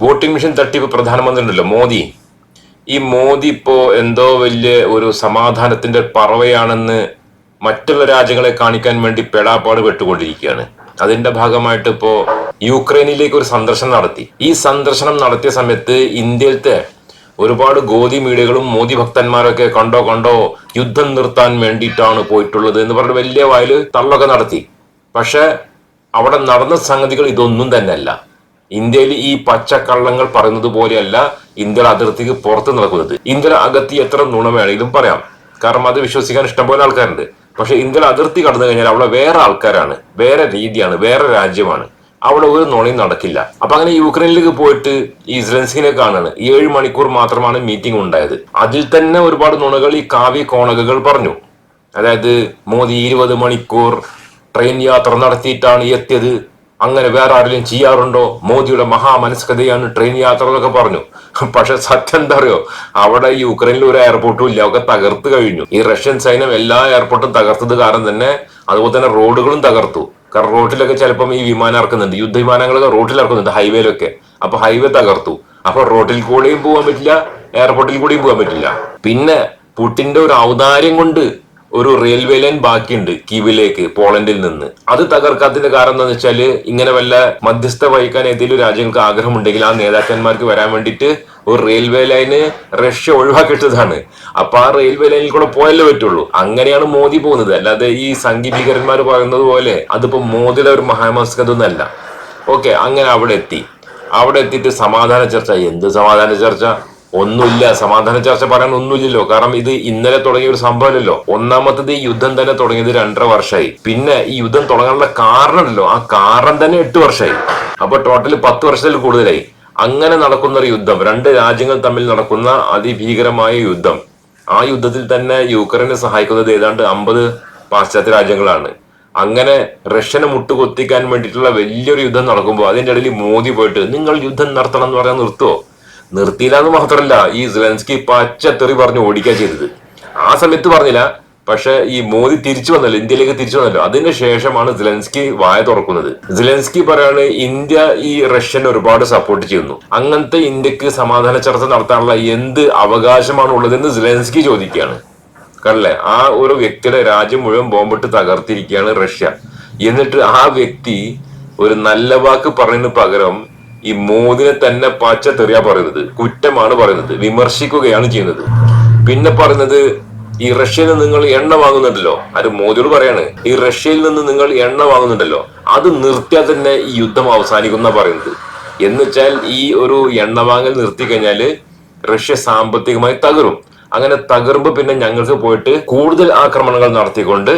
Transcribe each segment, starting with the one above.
Voting machine തട്ടിപ്പ് പ്രധാനമന്ത്രി ഉണ്ടല്ലോ മോദി. ഈ മോദി ഇപ്പോ എന്തോ വലിയ ഒരു സമാധാനത്തിന്റെ പറവയാണെന്ന് മറ്റുള്ള രാജ്യങ്ങളെ കാണിക്കാൻ വേണ്ടി പെടാപ്പാട് പെട്ടുകൊണ്ടിരിക്കുകയാണ്. അതിന്റെ ഭാഗമായിട്ട് ഇപ്പോ യുക്രൈനിലേക്ക് ഒരു സന്ദർശനം നടത്തി. ഈ സന്ദർശനം നടത്തിയ സമയത്ത് ഇന്ത്യയിലത്തെ ഒരുപാട് ഗോദി മീഡിയകളും മോദി ഭക്തന്മാരൊക്കെ കണ്ടോ കണ്ടോ യുദ്ധം നിർത്താൻ വേണ്ടിയിട്ടാണ് പോയിട്ടുള്ളത് എന്ന് പറഞ്ഞ് വലിയ വായിൽ തള്ളൊക്കെ നടത്തി. പക്ഷെ അവിടെ നടന്ന സംഗതികൾ ഇതൊന്നും തന്നെയല്ല. ഇന്ത്യയിൽ ഈ പച്ചക്കള്ളങ്ങൾ പറയുന്നത് പോലെയല്ല ഇന്ത്യയുടെ അതിർത്തിക്ക് പുറത്ത് നടക്കുന്നത്. ഇന്ത്യയുടെ അകത്ത് എത്ര നുണ വേണമെങ്കിലും പറയാം. കാരണം അത് വിശ്വസിക്കാൻ ഇഷ്ടംപോലെ ആൾക്കാരുണ്ട്. പക്ഷെ ഇന്ത്യയുടെ അതിർത്തി കടന്നു കഴിഞ്ഞാൽ അവിടെ വേറെ ആൾക്കാരാണ്. വേറെ രീതിയാണ്. വേറെ രാജ്യമാണ്. അവിടെ ഒരു നുണയും നടക്കില്ല. അപ്പൊ അങ്ങനെ യുക്രൈനിലേക്ക് പോയിട്ട് ഈ സെലൻസ്കിനെ കാണാണ്. ഏഴ് മണിക്കൂർ മാത്രമാണ് മീറ്റിംഗ് ഉണ്ടായത്. അതിൽ തന്നെ ഒരുപാട് നുണകൾ ഈ കാവ്യ കോണകകൾ പറഞ്ഞു. അതായത് മോദി ഇരുപത് മണിക്കൂർ ട്രെയിൻ യാത്ര നടത്തിയിട്ടാണ് എത്തിയത്. അങ്ങനെ വേറെ ആരെങ്കിലും ചെയ്യാറുണ്ടോ? മോദിയുടെ മഹാമനസ്കതയാണ് ട്രെയിൻ യാത്ര എന്നൊക്കെ പറഞ്ഞു. പക്ഷെ സത്യം എന്താ അറിയോ? അവിടെ യുക്രൈനിൽ ഒരു എയർപോർട്ടും ഇല്ല. ഒക്കെ തകർത്ത് കഴിഞ്ഞു. ഈ റഷ്യൻ സൈന്യം എല്ലാ എയർപോർട്ടും തകർത്തത് കാരണം തന്നെ അതുപോലെ തന്നെ റോഡുകളും തകർത്തു. കാരണം റോഡിലൊക്കെ ചിലപ്പം ഈ വിമാനം ഇറക്കുന്നുണ്ട്. യുദ്ധവിമാനങ്ങളൊക്കെ റോഡിൽ ഇറക്കുന്നുണ്ട്. ഹൈവേയിലൊക്കെ അപ്പൊ ഹൈവേ തകർത്തു. അപ്പൊ റോഡിൽ കൂടെയും പോകാൻ പറ്റില്ല എയർപോർട്ടിൽ കൂടെയും പോകാൻ പറ്റില്ല. പിന്നെ പുട്ടിന്റെ ഒരു ഔദാര്യം കൊണ്ട് ഒരു റെയിൽവേ ലൈൻ ബാക്കിയുണ്ട് കീവിലേക്ക് പോളണ്ടിൽ നിന്ന്. അത് തകർക്കാത്തതിന്റെ കാരണം എന്താണെന്ന് വെച്ചാൽ ഇങ്ങനെ വല്ല മധ്യസ്ഥ വഹിക്കാൻ ഏതെങ്കിലും രാജ്യങ്ങൾക്ക് ആഗ്രഹമുണ്ടെങ്കിൽ ആ നേതാക്കന്മാർക്ക് വരാൻ വേണ്ടിയിട്ട് ഒരു റെയിൽവേ ലൈന് റഷ്യ ഒഴിവാക്കിയിട്ടതാണ്. അപ്പൊ ആ റെയിൽവേ ലൈനിൽ കൂടെ പോയല്ലേ പറ്റുള്ളൂ. അങ്ങനെയാണ് മോദി പോകുന്നത്. അല്ലാതെ ഈ സംഗീതീകരന്മാർ പറയുന്നത് പോലെ അതിപ്പോ മോദിയുടെ ഒരു മഹാമസ്കതൊന്നല്ല ഓക്കെ അങ്ങനെ അവിടെ എത്തി. അവിടെ എത്തിയിട്ട് സമാധാന ചർച്ച. എന്ത് സമാധാന ചർച്ച? ഒന്നുമില്ല. സമാധാന ചർച്ച പറയാൻ ഒന്നുമില്ലല്ലോ. കാരണം ഇത് ഇന്നലെ തുടങ്ങിയ ഒരു സംഭവമല്ലല്ലോ. ഒന്നാമത്തത് ഈ യുദ്ധം തന്നെ തുടങ്ങിയത് രണ്ടര വർഷമായി. പിന്നെ ഈ യുദ്ധം തുടങ്ങാനുള്ള കാരണമല്ലോ ആ കാരണം തന്നെ എട്ട് വർഷമായി. അപ്പൊ ടോട്ടൽ പത്ത് വർഷത്തിൽ കൂടുതലായി. അങ്ങനെ നടക്കുന്ന ഒരു യുദ്ധം രണ്ട് രാജ്യങ്ങൾ തമ്മിൽ നടക്കുന്ന അതിഭീകരമായ യുദ്ധം. ആ യുദ്ധത്തിൽ തന്നെ യുക്രൈനെ സഹായിക്കുന്നത് ഏതാണ്ട് അമ്പത് പാശ്ചാത്യ രാജ്യങ്ങളാണ്. അങ്ങനെ റഷ്യനെ മുട്ടുകൊത്തിക്കാൻ വേണ്ടിയിട്ടുള്ള വലിയൊരു യുദ്ധം നടക്കുമ്പോൾ അതിന്റെ ഇടയിൽ മോദി പോയിട്ട് നിങ്ങൾ യുദ്ധം നടത്തണം എന്ന് പറയാൻ നിർത്തുവോ? നിർത്തിയില്ല എന്ന് മാത്രമല്ല ഈ സെലൻസ്കി പച്ചത്തെറി പറഞ്ഞ് ഓടിക്കുക ചെയ്തത്. ആ സമയത്ത് പറഞ്ഞില്ല പക്ഷെ ഈ മോദി തിരിച്ചു വന്നല്ലോ ഇന്ത്യയിലേക്ക് തിരിച്ചു വന്നല്ലോ. അതിന് ശേഷമാണ് സിലൻസ്കി വായ തുറക്കുന്നത്. സിലൻസ്കി പറയാണ് ഇന്ത്യ ഈ റഷ്യനെ ഒരുപാട് സപ്പോർട്ട് ചെയ്യുന്നു. അങ്ങനത്തെ ഇന്ത്യയ്ക്ക് സമാധാന ചർച്ച നടത്താനുള്ള എന്ത് അവകാശമാണ് ഉള്ളതെന്ന് സിലൻസ്കി ചോദിക്കുകയാണ്. കണ്ടല്ലേ? ആ ഒരു വ്യക്തിയുടെ രാജ്യം മുഴുവൻ ബോംബിട്ട് തകർത്തിരിക്കുകയാണ് റഷ്യ. എന്നിട്ട് ആ വ്യക്തി ഒരു നല്ല വാക്ക് പറയുന്നതിന് പകരം ഈ മോദിനെ തന്നെ പച്ച തെറിയാ പറയുന്നത്. കുറ്റമാണ് പറയുന്നത്. വിമർശിക്കുകയാണ് ചെയ്യുന്നത്. പിന്നെ പറയുന്നത് ഈ റഷ്യയിൽ നിന്ന് നിങ്ങൾ എണ്ണ വാങ്ങുന്നുണ്ടല്ലോ. അത് മോദിയോട് പറയാണ്. ഈ റഷ്യയിൽ നിന്ന് നിങ്ങൾ എണ്ണ വാങ്ങുന്നുണ്ടല്ലോ. അത് നിർത്തിയാൽ തന്നെ ഈ യുദ്ധം അവസാനിക്കുന്ന പറയുന്നത്. എന്ന് വെച്ചാൽ ഈ ഒരു എണ്ണ വാങ്ങൽ നിർത്തി കഴിഞ്ഞാൽ റഷ്യ സാമ്പത്തികമായി തകരും. അങ്ങനെ തകർമ്പോ പിന്നെ ഞങ്ങൾക്ക് പോയിട്ട് കൂടുതൽ ആക്രമണങ്ങൾ നടത്തിക്കൊണ്ട്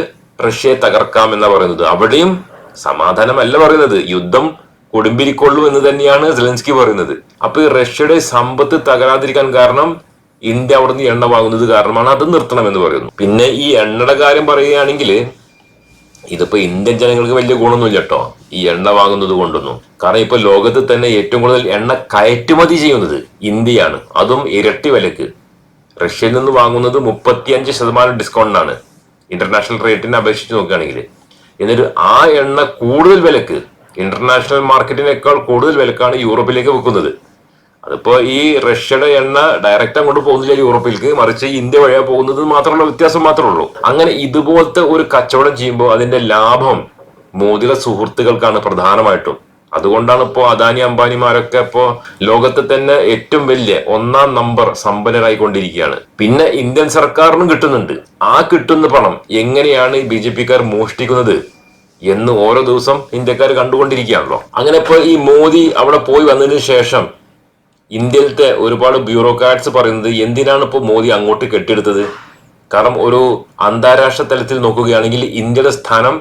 റഷ്യയെ തകർക്കാം എന്നാ പറയുന്നത്. അവിടെയും സമാധാനമല്ല പറയുന്നത്. യുദ്ധം കൊടുമ്പിരിക്കൊള്ളൂ എന്ന് തന്നെയാണ് സെലൻസ്കി പറയുന്നത്. അപ്പൊ ഈ റഷ്യയുടെ സമ്പത്ത് തകരാതിരിക്കാൻ കാരണം ഇന്ത്യ അവിടുന്ന് എണ്ണ വാങ്ങുന്നത് കാരണമാണ് അത് നിർത്തണമെന്ന് പറയുന്നു. പിന്നെ ഈ എണ്ണയുടെ കാര്യം പറയുകയാണെങ്കിൽ ഇതിപ്പോ ഇന്ത്യൻ ജനങ്ങൾക്ക് വലിയ ഗുണമൊന്നുമില്ല കേട്ടോ. ഈ എണ്ണ വാങ്ങുന്നത് കൊണ്ടൊന്നും. കാരണം ഇപ്പൊ ലോകത്ത് തന്നെ ഏറ്റവും കൂടുതൽ എണ്ണ കയറ്റുമതി ചെയ്യുന്നത് ഇന്ത്യയാണ്. അതും ഇരട്ടി വിലക്ക്. റഷ്യയിൽ നിന്ന് വാങ്ങുന്നത് മുപ്പത്തിയഞ്ച് ശതമാനം ഡിസ്കൗണ്ടിനാണ്. ഇന്റർനാഷണൽ റേറ്റിനെ അപേക്ഷിച്ച് നോക്കുകയാണെങ്കിൽ. എന്നിട്ട് ആ എണ്ണ കൂടുതൽ വിലക്ക്. ഇന്റർനാഷണൽ മാർക്കറ്റിനേക്കാൾ കൂടുതൽ വിലക്കാണ് യൂറോപ്പിലേക്ക് വെക്കുന്നത് അതിപ്പോ ഈ റഷ്യയുടെ എണ്ണ ഡയറക്റ്റ് അങ്ങോട്ട് പോകുന്നില്ല യൂറോപ്പിലേക്ക്. മറിച്ച് ഇന്ത്യ വഴിയാ പോകുന്നത് മാത്രമുള്ള വ്യത്യാസം മാത്രമേ ഉള്ളൂ. അങ്ങനെ ഇതുപോലത്തെ ഒരു കച്ചവടം ചെയ്യുമ്പോൾ അതിന്റെ ലാഭം മോദിയുടെ സുഹൃത്തുക്കൾക്കാണ് പ്രധാനമായിട്ടും. അതുകൊണ്ടാണ് ഇപ്പോ അദാനി അംബാനിമാരൊക്കെ ഇപ്പോ ലോകത്തെ തന്നെ ഏറ്റവും വലിയ ഒന്നാം നമ്പർ സമ്പന്നരായിക്കൊണ്ടിരിക്കുകയാണ്. പിന്നെ ഇന്ത്യൻ സർക്കാരിനും കിട്ടുന്നുണ്ട്. ആ കിട്ടുന്ന പണം എങ്ങനെയാണ് ബി ജെ പിക്കാർ മോഷ്ടിക്കുന്നത്? എന്ന് ഓരോ ദിവസം ഇന്ത്യക്കാർ കണ്ടുകൊണ്ടിരിക്കുകയാണല്ലോ. അങ്ങനെ ഇപ്പോൾ ഈ മോദി അവിടെ പോയി വന്നതിന് ശേഷം ഇന്ത്യയിലത്തെ ഒരുപാട് ബ്യൂറോക്രാറ്റ്സ് പറയുന്നത് എന്തിനാണ് ഇപ്പോൾ മോദി അങ്ങോട്ട് കെട്ടിയെടുത്തത്? കാരണം ഒരു അന്താരാഷ്ട്ര തലത്തിൽ നോക്കുകയാണെങ്കിൽ ഇന്ത്യയുടെ സ്ഥാനം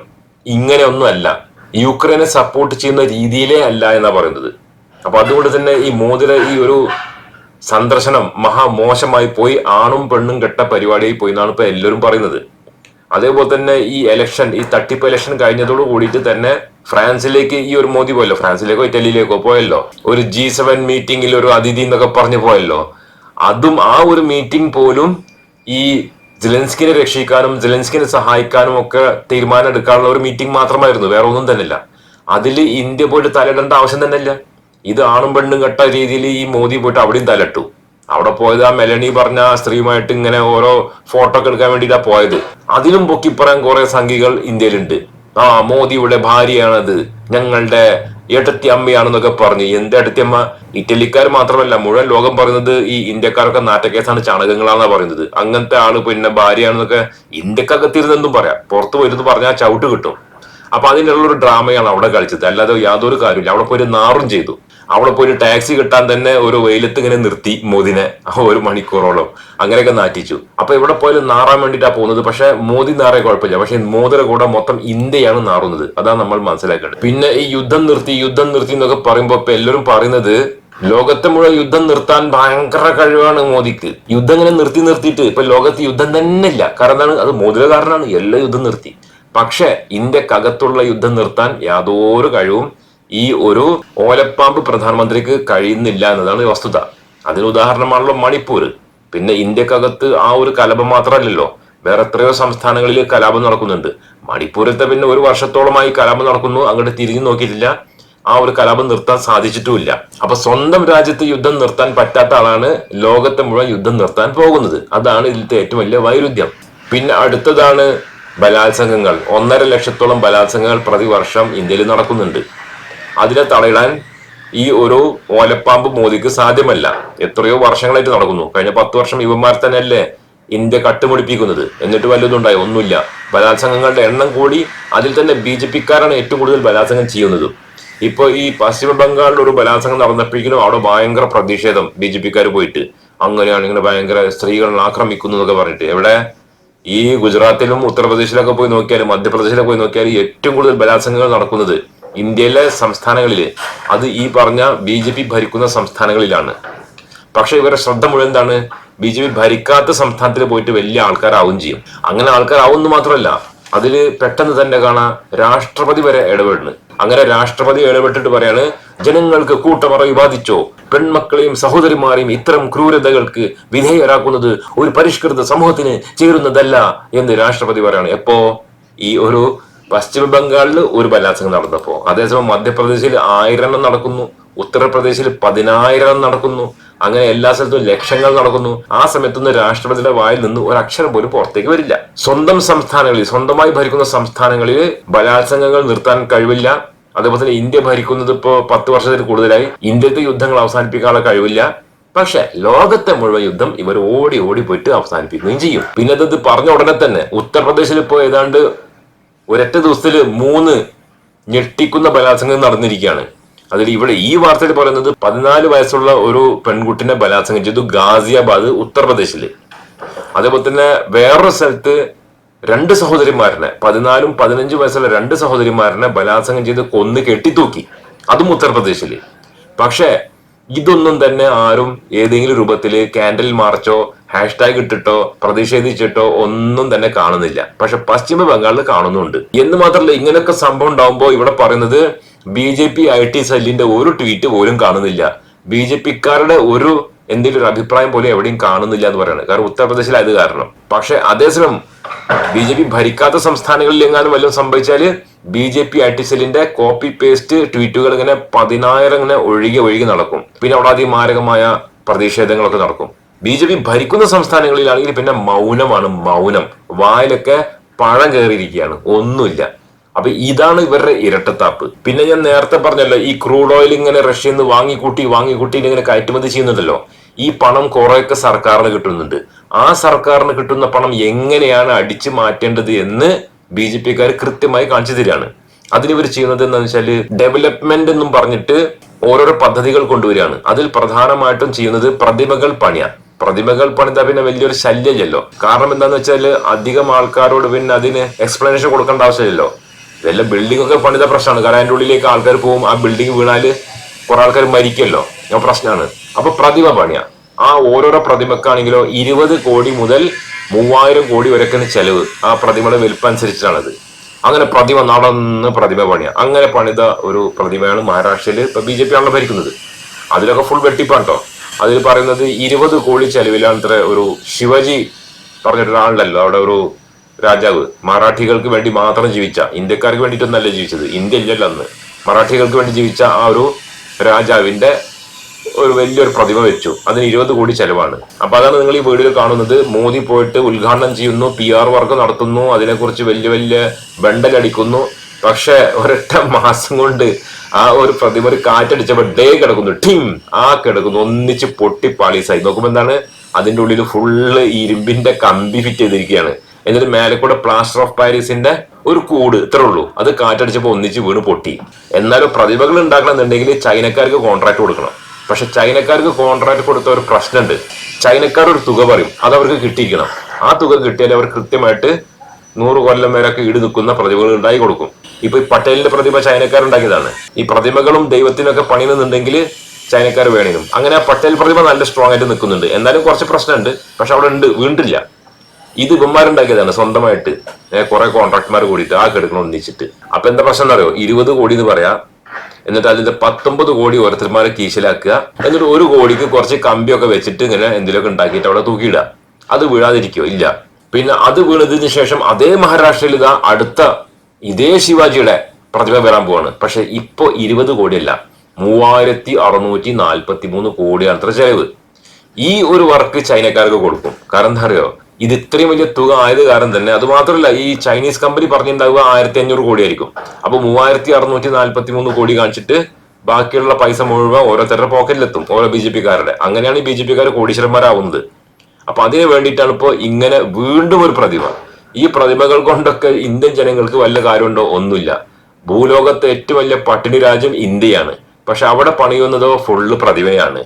ഇങ്ങനെയൊന്നും അല്ല യുക്രൈനെ സപ്പോർട്ട് ചെയ്യുന്ന രീതിയിലേ അല്ല എന്നാണ് പറയുന്നത്. അപ്പൊ അതുകൊണ്ട് തന്നെ ഈ മോദിയുടെ ഈ ഒരു സന്ദർശനം മഹാമോശമായി പോയി. ആണും പെണ്ണും കെട്ട പരിപാടിയായി പോയി എന്നാണ് ഇപ്പൊ എല്ലാവരും പറയുന്നത്. അതേപോലെ തന്നെ ഈ ഇലക്ഷൻ ഈ തട്ടിപ്പ് ഇലക്ഷൻ കഴിഞ്ഞതോട് കൂടിയിട്ട് തന്നെ ഫ്രാൻസിലേക്ക് ഈ ഒരു മോദി പോയല്ലോ. ഫ്രാൻസിലേക്കോ ഇറ്റലിയിലേക്കോ പോയല്ലോ. ഒരു ജി സെവൻ മീറ്റിംഗിൽ ഒരു അതിഥി എന്നൊക്കെ പറഞ്ഞു പോയല്ലോ. അതും ആ ഒരു മീറ്റിംഗ് പോലും ഈ സിലൻസ്കിനെ രക്ഷിക്കാനും സിലൻസ്കിനെ സഹായിക്കാനും ഒക്കെ തീരുമാനം എടുക്കാനുള്ള ഒരു മീറ്റിംഗ് മാത്രമായിരുന്നു. വേറെ ഒന്നും തന്നെയില്ല അതിൽ ഇന്ത്യ പോയിട്ട് തലയിടേണ്ട ആവശ്യം തന്നെയില്ല. ഇത് ആണും പെണ്ണും കെട്ട രീതിയിൽ ഈ മോദി പോയിട്ട് അവിടെയും തലട്ടു അവിടെ പോയത് ആ മെലണി പറഞ്ഞ സ്ത്രീയുമായിട്ട് ഇങ്ങനെ ഓരോ ഫോട്ടോ ഒക്കെ എടുക്കാൻ വേണ്ടിയിട്ടാണ് പോയത്. അതിലും പൊക്കിപ്പറയാൻ കുറെ സംഖികൾ ഇന്ത്യയിലുണ്ട്. ആ മോദിയുടെ ഭാര്യയാണത്. ഞങ്ങളുടെ ഏട്ടത്തി അമ്മയാണെന്നൊക്കെ പറഞ്ഞു. എന്ത് ഏട്ടത്തിയമ്മ ഇറ്റലിക്കാർ മാത്രമല്ല മുഴുവൻ ലോകം പറയുന്നത് ഈ ഇന്ത്യക്കാരൊക്കെ നാറ്റക്കേസാണ് ചാണകങ്ങളാണെന്നാ പറയുന്നത്. അങ്ങനത്തെ ആൾ പിന്നെ ഭാര്യയാണെന്നൊക്കെ ഇന്ത്യക്കകത്തിരുന്നെന്നും പറയാം. പുറത്തു പോയിരുന്നു പറഞ്ഞാൽ ചവിട്ട് കിട്ടും. അപ്പൊ അതിനുള്ള ഒരു ഡ്രാമയാണ് അവിടെ കളിച്ചത്. അല്ലാതെ യാതൊരു കാര്യമില്ല അവിടെ പോയി നാറും ചെയ്തു. അവിടെ പോയി ടാക്സി കിട്ടാൻ തന്നെ ഒരു വെയിലത്ത് ഇങ്ങനെ നിർത്തി മോദിനെ ഒരു മണിക്കൂറോളം. അങ്ങനെയൊക്കെ നാറ്റിച്ചു. അപ്പൊ ഇവിടെ പോയാലും നാറാൻ വേണ്ടിയിട്ടാണ് പോകുന്നത്. പക്ഷെ മോദി നാറേ കുഴപ്പമില്ല. പക്ഷെ മോദിയുടെ കൂടെ മൊത്തം ഇന്ത്യയാണ് നാറുന്നത്. അതാണ് നമ്മൾ മനസ്സിലാക്കേണ്ടത്. പിന്നെ ഈ യുദ്ധം നിർത്തി യുദ്ധം നിർത്തി എന്നൊക്കെ പറയുമ്പോ ഇപ്പൊ എല്ലാവരും പറയുന്നത് ലോകത്തെ മുഴുവൻ യുദ്ധം നിർത്താൻ ഭയങ്കര കഴിവാണ് മോദിക്ക്. യുദ്ധം ഇങ്ങനെ നിർത്തി നിർത്തിയിട്ട് ഇപ്പൊ ലോകത്ത് യുദ്ധം തന്നെ ഇല്ല. കാരണം എന്താണ്? അത് മോദിയുടെ കാരണമാണ്. എല്ലാ യുദ്ധം നിർത്തി. പക്ഷെ ഇന്ത്യക്കകത്തുള്ള യുദ്ധം നിർത്താൻ യാതൊരു കഴിവും ഈ ഒരു ഓലപ്പാമ്പ് പ്രധാനമന്ത്രിക്ക് കഴിയുന്നില്ല എന്നതാണ് വസ്തുത. അതിന് ഉദാഹരണമാണല്ലോ മണിപ്പൂർ. പിന്നെ ഇന്ത്യക്കകത്ത് ആ ഒരു കലപം മാത്രമല്ലല്ലോ. വേറെ എത്രയോ സംസ്ഥാനങ്ങളിൽ കലാപം നടക്കുന്നുണ്ട്. മണിപ്പൂരത്തെ പിന്നെ ഒരു വർഷത്തോളമായി കലാപം നടക്കുന്നു അങ്ങോട്ട് തിരിഞ്ഞു നോക്കിയിട്ടില്ല. ആ ഒരു കലാപം നിർത്താൻ സാധിച്ചിട്ടുമില്ല. അപ്പൊ സ്വന്തം രാജ്യത്ത് യുദ്ധം നിർത്താൻ പറ്റാത്ത ആളാണ് ലോകത്തെ മുഴുവൻ യുദ്ധം നിർത്താൻ പോകുന്നത്. അതാണ് ഇതിലത്തെ ഏറ്റവും വലിയ വൈരുദ്ധ്യം. പിന്നെ അടുത്തതാണ് ബലാത്സംഗങ്ങൾ. ഒന്നര ലക്ഷത്തോളം ബലാത്സംഗങ്ങൾ പ്രതിവർഷം ഇന്ത്യയിൽ നടക്കുന്നുണ്ട്. അതിനെ തടയിടാൻ ഈ ഒരു ഓലപ്പാമ്പ് മോദിക്ക് സാധ്യമല്ല. എത്രയോ വർഷങ്ങളായിട്ട് നടക്കുന്നു. കഴിഞ്ഞ പത്ത് വർഷം ഇവന്മാർ തന്നെയല്ലേ ഇന്ത്യ കട്ടുമുടിപ്പിക്കുന്നത്? എന്നിട്ട് വല്ലതുണ്ടായി ഒന്നുമില്ല. ബലാത്സംഗങ്ങളുടെ എണ്ണം കൂടി അതിൽ തന്നെ ബി ജെ പിക്കാരാണ് ഏറ്റവും കൂടുതൽ ബലാത്സംഗം ചെയ്യുന്നതും. ഇപ്പൊ ഈ പശ്ചിമ ബംഗാളിൽ ഒരു ബലാത്സംഗം നടന്നപ്പോഴേക്കും അവിടെ ഭയങ്കര പ്രതിഷേധം ബി ജെ പിക്കാർ പോയിട്ട്. അങ്ങനെയാണ് ഇങ്ങനെ ഭയങ്കര സ്ത്രീകളെ ആക്രമിക്കുന്നു എന്നൊക്കെ പറഞ്ഞിട്ട്. എവിടെ? ഈ ഗുജറാത്തിലും ഉത്തർപ്രദേശിലൊക്കെ പോയി നോക്കിയാലും മധ്യപ്രദേശിലൊക്കെ പോയി നോക്കിയാലും ഏറ്റവും കൂടുതൽ ബലാത്സംഗങ്ങൾ നടക്കുന്നത് ഇന്ത്യയിലെ സംസ്ഥാനങ്ങളിൽ അത് ഈ പറഞ്ഞ ബി ജെ പി ഭരിക്കുന്ന സംസ്ഥാനങ്ങളിലാണ്. പക്ഷെ ഇവരുടെ ശ്രദ്ധ മുഴുവൻ എന്താണ്? ബി ജെ പി ഭരിക്കാത്ത സംസ്ഥാനത്തിൽ പോയിട്ട് വലിയ ആൾക്കാരാവും ചെയ്യും. അങ്ങനെ ആൾക്കാരാവുന്നു മാത്രമല്ല അതിൽ പെട്ടെന്ന് തന്നെ കാണാം രാഷ്ട്രപതി വരെ ഇടപെടുന്നു. അങ്ങനെ രാഷ്ട്രപതി ഇടപെട്ടിട്ട് പറയാണ് ജനങ്ങൾക്ക് കൂട്ടമറവി ബാധിച്ചോ പെൺമക്കളെയും സഹോദരിമാരെയും ഇത്തരം ക്രൂരതകൾക്ക് വിധേയരാക്കുന്നത് ഒരു പരിഷ്കൃത സമൂഹത്തിന് ചേരുന്നതല്ല എന്ന് രാഷ്ട്രപതി പറയാണ് എപ്പോ? ഈ ഒരു പശ്ചിമ ബംഗാളിൽ ഒരു ബലാത്സംഗം നടന്നപ്പോ. അതേസമയം മധ്യപ്രദേശിൽ ആയിരം നടക്കുന്നു. ഉത്തർപ്രദേശിൽ പതിനായിരം നടക്കുന്നു. അങ്ങനെ എല്ലാ സ്ഥലത്തും ലക്ഷങ്ങൾ നടക്കുന്നു. ആ സമയത്തൊന്നും രാഷ്ട്രപതിയുടെ വായിൽ നിന്ന് ഒരു അക്ഷരം പോലും പുറത്തേക്ക് വരില്ല. സ്വന്തം സംസ്ഥാനങ്ങളിൽ സ്വന്തമായി ഭരിക്കുന്ന സംസ്ഥാനങ്ങളിൽ ബലാത്സംഗങ്ങൾ നിർത്താൻ കഴിവില്ല. അതേപോലെ തന്നെ ഇന്ത്യ ഭരിക്കുന്നത് ഇപ്പോ പത്ത് വർഷത്തിൽ കൂടുതലായി. ഇന്ത്യത്തെ യുദ്ധങ്ങൾ അവസാനിപ്പിക്കാനുള്ള കഴിവില്ല. പക്ഷെ ലോകത്തെ മുഴുവൻ യുദ്ധം ഇവർ ഓടി ഓടി പോയിട്ട് അവസാനിപ്പിക്കുകയും ചെയ്യും. പിന്നെ ഇത് പറഞ്ഞ ഉടനെ തന്നെ ഉത്തർപ്രദേശിൽ ഇപ്പോൾ ഏതാണ്ട് ഒരൊറ്റ ദിവസത്തിൽ മൂന്ന് ഞെട്ടിക്കുന്ന ബലാത്സംഗം നടന്നിരിക്കുകയാണ്. അതിൽ ഇവിടെ ഈ വാർത്തയിൽ പറയുന്നത് പതിനാല് വയസ്സുള്ള ഒരു പെൺകുട്ടിനെ ബലാത്സംഗം ചെയ്തു ഗാസിയാബാദ് ഉത്തർപ്രദേശിൽ അതേപോലെ തന്നെ വേറൊരു സ്ഥലത്ത് രണ്ട് സഹോദരിമാരനെ പതിനാലും പതിനഞ്ചും വയസ്സുള്ള രണ്ട് സഹോദരിമാരനെ ബലാത്സംഗം ചെയ്ത് കൊന്ന് കെട്ടിത്തൂക്കി. അതും ഉത്തർപ്രദേശിൽ. പക്ഷേ ഇതൊന്നും തന്നെ ആരും ഏതെങ്കിലും രൂപത്തിൽ കാൻഡിൽ മാർച്ചോ ഹാഷ്ടാഗ് ഇട്ടിട്ടോ പ്രതിഷേധിച്ചിട്ടോ ഒന്നും തന്നെ കാണുന്നില്ല. പക്ഷെ പശ്ചിമ ബംഗാളിൽ കാണുന്നുണ്ട്. എന്ന് മാത്രമല്ല ഇങ്ങനെയൊക്കെ സംഭവം ഉണ്ടാവുമ്പോൾ ഇവിടെ പറയുന്നത് B J P I T സെല്ലിന്റെ ഒരു ട്വീറ്റ് പോലും കാണുന്നില്ല. ബി ജെ പിക്കാരുടെ ഒരു എന്തെങ്കിലും ഒരു അഭിപ്രായം പോലും എവിടെയും കാണുന്നില്ല എന്ന് പറയുന്നത് കാരണം ഉത്തർപ്രദേശിൽ അത് കാരണം. പക്ഷെ അതേസമയം ബി ജെ പി ഭരിക്കാത്ത സംസ്ഥാനങ്ങളിൽ എങ്ങാനും വല്ലതും സംഭവിച്ചാൽ ബി ജെ പി ആർട്ടിസലിന്റെ കോപ്പി പേസ്റ്റ് ട്വീറ്റുകൾ ഇങ്ങനെ പതിനായിരം ഇങ്ങനെ ഒഴുകി ഒഴുകി നടക്കും. പിന്നെ അവിടെ അതിമാരകമായ പ്രതിഷേധങ്ങളൊക്കെ നടക്കും. ബി ജെ പി ഭരിക്കുന്ന സംസ്ഥാനങ്ങളിലാണെങ്കിൽ പിന്നെ മൗനമാണ് മൗനം. വായിലൊക്കെ പഴം കയറിയിരിക്കുകയാണ്. ഒന്നുമില്ല. അപ്പൊ ഇതാണ് ഇവരുടെ ഇരട്ടത്താപ്പ്. പിന്നെ ഞാൻ നേരത്തെ പറഞ്ഞല്ലോ ഈ ക്രൂഡ് ഓയിൽ ഇങ്ങനെ റഷ്യയിൽ നിന്ന് വാങ്ങിക്കൂട്ടി വാങ്ങിക്കൂട്ടി ഇങ്ങനെ കയറ്റുമതി ചെയ്യുന്നുണ്ടല്ലോ. ഈ പണം കുറെയൊക്കെ സർക്കാരിന് കിട്ടുന്നുണ്ട്. ആ സർക്കാരിന് കിട്ടുന്ന പണം എങ്ങനെയാണ് അടിച്ചു മാറ്റേണ്ടത് എന്ന് ബി ജെ പിക്കാർ കൃത്യമായി കാണിച്ചു തരികയാണ്. അതിന് ഇവർ ചെയ്യുന്നത് എന്താണെന്ന് വെച്ചാൽ ഡെവലപ്മെന്റ് എന്നും പറഞ്ഞിട്ട് ഓരോരോ പദ്ധതികൾ കൊണ്ടുവരികയാണ്. അതിൽ പ്രധാനമായിട്ടും ചെയ്യുന്നത് പ്രതിമകൾ പണിയാ. പ്രതിമകൾ പണിതാ പിന്നെ വലിയൊരു ശല്യമല്ലോ കാരണം എന്താന്ന് വെച്ചാൽ അധികം ആൾക്കാരോട് പിന്നെ അതിന് എക്സ്പ്ലനേഷൻ കൊടുക്കേണ്ട ആവശ്യമില്ലല്ലോ. വല്ല ബിൽഡിംഗ് ഒക്കെ പണിത പ്രശ്നമാണ്. കാരണം അതിന്റെ ഉള്ളിലേക്ക് ആൾക്കാർ പോകും. ആ ബിൽഡിംഗ് വീണാൽ കുറെ ആൾക്കാർ മരിക്കല്ലോ പ്രശ്നമാണ്. അപ്പൊ പ്രതിമ പണിയാ. ആ ഓരോരോ പ്രതിമക്കാണെങ്കിലോ ഇരുപത് കോടി മുതൽ മൂവായിരം കോടി വരെയൊക്കെയാണ് ചെലവ്. ആ പ്രതിമയുടെ വലിപ്പം അനുസരിച്ചാണത് അങ്ങനെ പ്രതിമ നടന്ന് പ്രതിമ പണിയാ. അങ്ങനെ പണിത ഒരു പ്രതിമയാണ് മഹാരാഷ്ട്രയിൽ ഇപ്പൊ ബി ജെ പി ആണല്ലോ ഭരിക്കുന്നത്. അതിലൊക്കെ ഫുൾ വെട്ടിപ്പാട്ടോ അതിൽ പറയുന്നത് ഇരുപത് കോടി ചെലവിലാണ് ഇത്ര ഒരു ശിവജി പറഞ്ഞിട്ടൊരാളുണ്ടല്ലോ. അവിടെ ഒരു രാജാവ്. മറാഠികൾക്ക് വേണ്ടി മാത്രം ജീവിച്ച. ഇന്ത്യക്കാർക്ക് വേണ്ടിയിട്ടൊന്നല്ല ജീവിച്ചത്. ഇന്ത്യ ഇല്ലല്ലോ അന്ന്. മറാഠികൾക്ക് വേണ്ടി ജീവിച്ച ആ ഒരു രാജാവിന്റെ ഒരു വലിയൊരു പ്രതിമ വെച്ചു. അതിന് ഇരുപത് കോടി ചെലവാണ്. അപ്പൊ അതാണ് നിങ്ങൾ ഈ വീഡിയോ കാണുന്നത്. മോദി പോയിട്ട് ഉദ്ഘാടനം ചെയ്യുന്നു പി ആർ വർക്ക് നടത്തുന്നു അതിനെക്കുറിച്ച് വലിയ വലിയ ബണ്ടലടിക്കുന്നു പക്ഷെ ഒരൊറ്റ മാസം കൊണ്ട് ആ ഒരു പ്രതിമ ഒരു കാറ്റടിച്ചപ്പോ ഡേ കിടക്കുന്നു ടീം ആ കിടക്കുന്നു ഒന്നിച്ച് പൊട്ടി പാളീസായി നോക്കുമ്പോ എന്താണ്? അതിന്റെ ഉള്ളിൽ ഫുള്ള് ഇരുമ്പിന്റെ കമ്പി ഫിറ്റ് ചെയ്തിരിക്കുകയാണ്. എന്നിട്ട് മേലെ കൂടെ പ്ലാസ്റ്റർ ഓഫ് പാരീസിന്റെ ഒരു കൂട് ഇത്രേ ഉള്ളൂ. അത് കാറ്റടിച്ചപ്പോൾ ഒന്നിച്ച് വീണ് പൊട്ടി. എന്നാലും പ്രതിഭകൾ ഉണ്ടാക്കണമെന്നുണ്ടെങ്കിൽ ചൈനക്കാർക്ക് കോൺട്രാക്ട് കൊടുക്കണം. പക്ഷെ ചൈനക്കാർക്ക് കോൺട്രാക്ട് കൊടുത്ത ഒരു പ്രശ്നമുണ്ട്. ചൈനക്കാർ ഒരു തുക പറയും അത് അവർക്ക് കിട്ടിയിരിക്കണം. ആ തുക കിട്ടിയാൽ അവർ കൃത്യമായിട്ട് നൂറ് കൊല്ലം വരെയൊക്കെ ഈട് നിൽക്കുന്ന പ്രതിഭകൾ ഉണ്ടായി കൊടുക്കും. ഇപ്പൊ ഈ പട്ടേലിന്റെ പ്രതിമ ചൈനക്കാരുണ്ടാക്കിയതാണ് ഈ പ്രതിമകളും ദൈവത്തിനൊക്കെ പണിയുന്നുണ്ടെങ്കിൽ ചൈനക്കാർ വേണേനും. അങ്ങനെ ആ പട്ടേൽ പ്രതിമ നല്ല സ്ട്രോങ് ആയിട്ട് നിൽക്കുന്നുണ്ട്. എന്നാലും കുറച്ച് പ്രശ്നമുണ്ട്. പക്ഷെ അവിടെ ഉണ്ട് വീണ്ടില്ല. ഇത് ഇവന്മാരുണ്ടാക്കിയതാണ് സ്വന്തമായിട്ട്. കുറെ കോൺട്രാക്ടർമാർ കൂടിയിട്ട് ആ കെടുക്കണം ഒന്നിച്ചിട്ട് അപ്പൊ എന്താ പ്രശ്നം എന്നറിയോ? ഇരുപത് കോടി എന്ന് പറയാ. എന്നിട്ട് അതിന്റെ പത്തൊമ്പത് കോടി ഓരോരുത്തർമാരെ കീശലാക്കുക. എന്നിട്ട് ഒരു കോടിക്ക് കുറച്ച് കമ്പിയൊക്കെ വെച്ചിട്ട് ഇങ്ങനെ എന്തെങ്കിലുമൊക്കെ ഉണ്ടാക്കിയിട്ട് അവിടെ തൂക്കിയിടുക. അത് വീഴാതിരിക്കോ ഇല്ല. പിന്നെ അത് വീണതിന് ശേഷം അതേ മഹാരാഷ്ട്രയിൽ ഇതാ അടുത്ത ഇതേ ശിവാജിയുടെ പ്രതിഭ വരാൻ പോവാണ്. പക്ഷെ ഇപ്പൊ ഇരുപത് കോടിയല്ല. മൂവായിരത്തി അറുന്നൂറ്റി നാൽപ്പത്തി മൂന്ന് കോടിയാണ് അത്ര ചെലവ്. ഈ ഒരു വർക്ക് ചൈനക്കാർക്ക് കൊടുക്കും. കാരണം എന്താ അറിയോ? ഇത് ഇത്രയും വലിയ തുക ആയത് കാരണം തന്നെ അത് മാത്രമല്ല ഈ ചൈനീസ് കമ്പനി പറഞ്ഞിട്ടുണ്ടാവുക ആയിരത്തി അഞ്ഞൂറ് കോടി ആയിരിക്കും അപ്പൊ മൂവായിരത്തി അറുന്നൂറ്റി നാൽപ്പത്തി മൂന്ന് കോടി കാണിച്ചിട്ട് ബാക്കിയുള്ള പൈസ മുഴുവൻ ഓരോരുത്തരുടെ പോക്കറ്റിലെത്തും ഓരോ ബി ജെ പിക്കാരുടെ. അങ്ങനെയാണ് ഈ ബി ജെ പിക്കാർ കോടീശ്വരന്മാരാവുന്നത്. അപ്പൊ അതിന് വേണ്ടിയിട്ടാണ് ഇപ്പോൾ ഇങ്ങനെ വീണ്ടും ഒരു പ്രതിമ. ഈ പ്രതിമകൾ കൊണ്ടൊക്കെ ഇന്ത്യൻ ജനങ്ങൾക്ക് വല്ല കാര്യമുണ്ടോ? ഒന്നുമില്ല. ഭൂലോകത്തെ ഏറ്റവും വലിയ പട്ടിണി രാജ്യം ഇന്ത്യയാണ്. പക്ഷെ അവിടെ പണിയുന്നതോ ഫുള്ള് പ്രതിഭയാണ്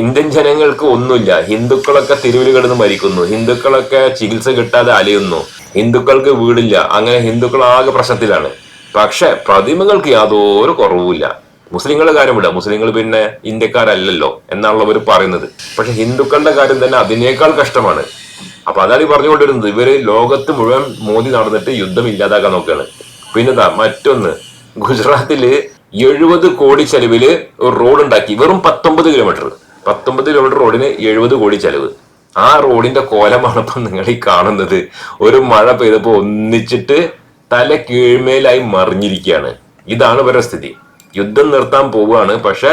ഇന്ത്യൻ ജനങ്ങൾക്ക് ഒന്നുമില്ല. ഹിന്ദുക്കളൊക്കെ തെരുവിൽ കിടന്ന് മരിക്കുന്നു. ഹിന്ദുക്കളൊക്കെ ചികിത്സ കിട്ടാതെ അലയുന്നു. ഹിന്ദുക്കൾക്ക് വീടില്ല. അങ്ങനെ ഹിന്ദുക്കൾ ആകെ പ്രശ്നത്തിലാണ്. പക്ഷെ പ്രതിമകൾക്ക് യാതൊരു കുറവുമില്ല. മുസ്ലിങ്ങളുടെ കാര്യം വിടാം മുസ്ലിങ്ങൾ പിന്നെ ഇന്ത്യക്കാരല്ലല്ലോ അവർ പറയുന്നത്. പക്ഷെ ഹിന്ദുക്കളുടെ കാര്യം തന്നെ അതിനേക്കാൾ കഷ്ടമാണ്. അപ്പൊ അതാണ് ഈ പറഞ്ഞുകൊണ്ടിരുന്നത്. ഇവർ ലോകത്ത് മുഴുവൻ മോദി നടന്നിട്ട് യുദ്ധം ഇല്ലാതാക്കാൻ നോക്കുകയാണ്. പിന്നെന്താ? മറ്റൊന്ന്. ഗുജറാത്തിൽ എഴുപത് കോടി ചെലവിൽ ഒരു റോഡ് ഉണ്ടാക്കി വെറും പത്തൊമ്പത് കിലോമീറ്റർ. പത്തൊമ്പത് കിലോമീറ്റർ റോഡിന് എഴുപത് കോടി ചെലവ്. ആ റോഡിന്റെ കോലമാണ് ഇപ്പൊ നിങ്ങൾ ഈ കാണുന്നത്. ഒരു മഴ പെയ്തപ്പോ ഒന്നിച്ചിട്ട് തല കീഴ്മേലായി മറിഞ്ഞിരിക്കുകയാണ്. ഇതാണ് ഇവരുടെ സ്ഥിതി. യുദ്ധം നിർത്താൻ പോവുകയാണ് പക്ഷെ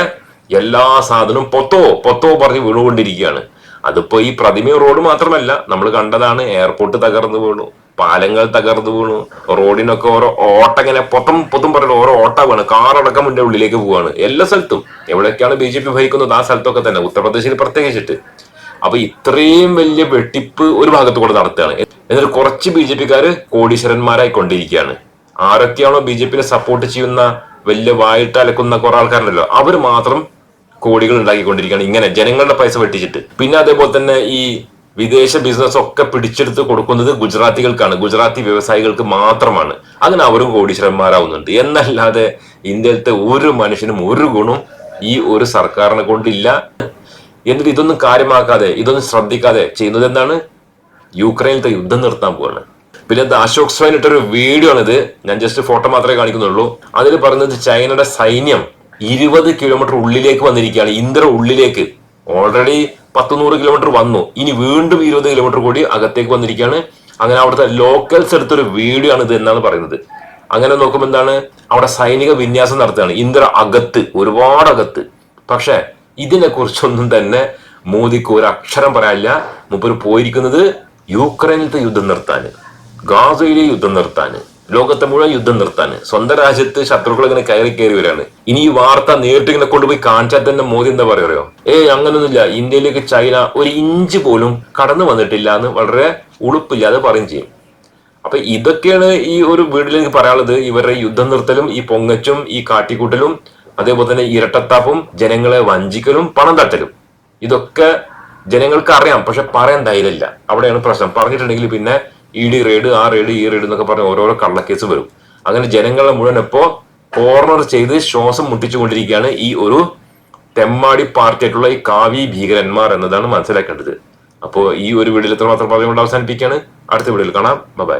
എല്ലാ സാധനവും പൊത്തോ പൊത്തോ പറഞ്ഞ് വീണുകൊണ്ടിരിക്കുകയാണ്. അതിപ്പോ ഈ പ്രതിമ റോഡ് മാത്രമല്ല നമ്മൾ കണ്ടതാണ് എയർപോർട്ട് തകർന്നു വീണു പാലങ്ങൾ തകർന്നു വീണു റോഡിനൊക്കെ ഓരോ ഓട്ട ഇങ്ങനെ പൊത്തം പൊത്തും പറഞ്ഞു ഓരോ ഓട്ട വീണ് കാറടക്കം മുന്നേ ഉള്ളിലേക്ക് പോവാണ് എല്ലാ സ്ഥലത്തും. എവിടെയൊക്കെയാണ് ബി ജെ പി ഭരിക്കുന്നത് ആ സ്ഥലത്തൊക്കെ തന്നെ ഉത്തർപ്രദേശിൽ പ്രത്യേകിച്ചിട്ട്. അപ്പൊ ഇത്രയും വലിയ വെട്ടിപ്പ് ഒരു ഭാഗത്തു കൂടെ നടത്തുകയാണ്. എന്നിട്ട് കുറച്ച് ബി ജെ പിക്കാര് കോടീശ്വരന്മാരായി കൊണ്ടിരിക്കുകയാണ് ആരൊക്കെയാണോ ബി ജെ പിനെ സപ്പോർട്ട് ചെയ്യുന്ന വലിയ വായിട്ട് അലക്കുന്ന കുറെ ആൾക്കാരുണ്ടല്ലോ അവർ മാത്രം കോടികൾ ഉണ്ടാക്കിക്കൊണ്ടിരിക്കുകയാണ്. ഇങ്ങനെ ജനങ്ങളുടെ പൈസ വെട്ടിച്ചിട്ട്. പിന്നെ അതേപോലെ തന്നെ ഈ വിദേശ ബിസിനസ് ഒക്കെ പിടിച്ചെടുത്ത് കൊടുക്കുന്നത് ഗുജറാത്തികൾക്കാണ്. ഗുജറാത്തി വ്യവസായികൾക്ക് മാത്രമാണ്. അങ്ങനെ അവരും കോടീശ്വരന്മാരാവുന്നുണ്ട്. എന്നല്ലാതെ ഇന്ത്യയിലത്തെ ഒരു മനുഷ്യനും ഒരു ഗുണം ഈ ഒരു സർക്കാരിനെ കൊണ്ടില്ല. എന്നിട്ട് ഇതൊന്നും കാര്യമാക്കാതെ ഇതൊന്നും ശ്രദ്ധിക്കാതെ ചെയ്യുന്നത് എന്താണ്? യുക്രൈനിലത്തെ യുദ്ധം നിർത്താൻ പോവാണ്. പിന്നെ ഇത് അശോക് സ്വൈൻ ഇട്ടൊരു വീഡിയോ ആണിത്. ഞാൻ ജസ്റ്റ് ഫോട്ടോ മാത്രമേ കാണിക്കുന്നുള്ളൂ. അതിൽ പറയുന്നത് ചൈനയുടെ സൈന്യം ഇരുപത് കിലോമീറ്റർ ഉള്ളിലേക്ക് വന്നിരിക്കുകയാണ്. ഇന്ദ്ര ഉള്ളിലേക്ക്. ഓൾറെഡി പത്ത് നൂറ് കിലോമീറ്റർ വന്നു. ഇനി വീണ്ടും ഇരുപത് കിലോമീറ്റർ കൂടി അകത്തേക്ക് വന്നിരിക്കുകയാണ്. അങ്ങനെ അവിടുത്തെ ലോക്കൽസ് എടുത്തൊരു വീഡിയോ ആണ് ഇത് എന്നാണ് പറയുന്നത്. അങ്ങനെ നോക്കുമ്പോൾ എന്താണ്? അവിടെ സൈനിക വിന്യാസം നടത്തുകയാണ്. ഇന്ദ്ര അകത്ത് ഒരുപാട് അകത്ത്. പക്ഷെ ഇതിനെ കുറിച്ചൊന്നും തന്നെ മോദിക്ക് ഒരു അക്ഷരം പറയാനില്ല. മുപ്പർ പോയിരിക്കുന്നത് യുക്രൈനിലത്തെ യുദ്ധം നിർത്താൻ ഗാസയിലെ യുദ്ധം നിർത്താൻ. ലോകത്തെ മുഴുവൻ യുദ്ധം നിർത്താൻ. സ്വന്തം രാജ്യത്ത് ശത്രുക്കൾ ഇങ്ങനെ കയറി കയറി വരാണ്. ഇനി ഈ വാർത്ത നേരിട്ട് ഇങ്ങനെ കൊണ്ടുപോയി കാണിച്ചാൽ തന്നെ മോദി എന്താ പറയുക ഏ അങ്ങനൊന്നുമില്ല. ഇന്ത്യയിലേക്ക് ചൈന ഒരു ഇഞ്ച് പോലും കടന്നു വന്നിട്ടില്ല എന്ന് വളരെ ഉളുപ്പില്ലാതെ പറയും ചെയ്യും. അപ്പൊ ഇതൊക്കെയാണ് ഈ ഒരു വീട്ടിൽ എനിക്ക് പറയാനുള്ളത്. ഇവരുടെ യുദ്ധം നിർത്തലും ഈ പൊങ്ങച്ചും ഈ കാട്ടിക്കൂട്ടലും അതേപോലെ തന്നെ ഇരട്ടത്താപ്പും ജനങ്ങളെ വഞ്ചിക്കലും പണം തട്ടലും. ഇതൊക്കെ ജനങ്ങൾക്ക് അറിയാം പക്ഷെ പറയാൻ ധൈര്യമില്ല. അവിടെയാണ് പ്രശ്നം. പറഞ്ഞിട്ടുണ്ടെങ്കിൽ പിന്നെ ഇ ഡി റെയ്ഡ് ആ റെയ്ഡ് ഈ റെയ്ഡ് എന്നൊക്കെ പറഞ്ഞ് ഓരോരോ കള്ളക്കേസ് വരും. അങ്ങനെ ജനങ്ങളെ മുഴുവൻ ഇപ്പോ കോർണർ ചെയ്ത് ശ്വാസം മുട്ടിച്ചുകൊണ്ടിരിക്കുകയാണ് ഈ ഒരു തെമ്മാടി പാർട്ടി ആയിട്ടുള്ള ഈ കാവി ഭീകരന്മാർ എന്നതാണ് മനസ്സിലാക്കേണ്ടത്. അപ്പോൾ ഈ ഒരു വീഡിയോ എത്ര മാത്രം പറഞ്ഞുകൊണ്ട് അവസാനിപ്പിക്കുകയാണ്. അടുത്ത വീഡിയോയിൽ കാണാം. ബൈ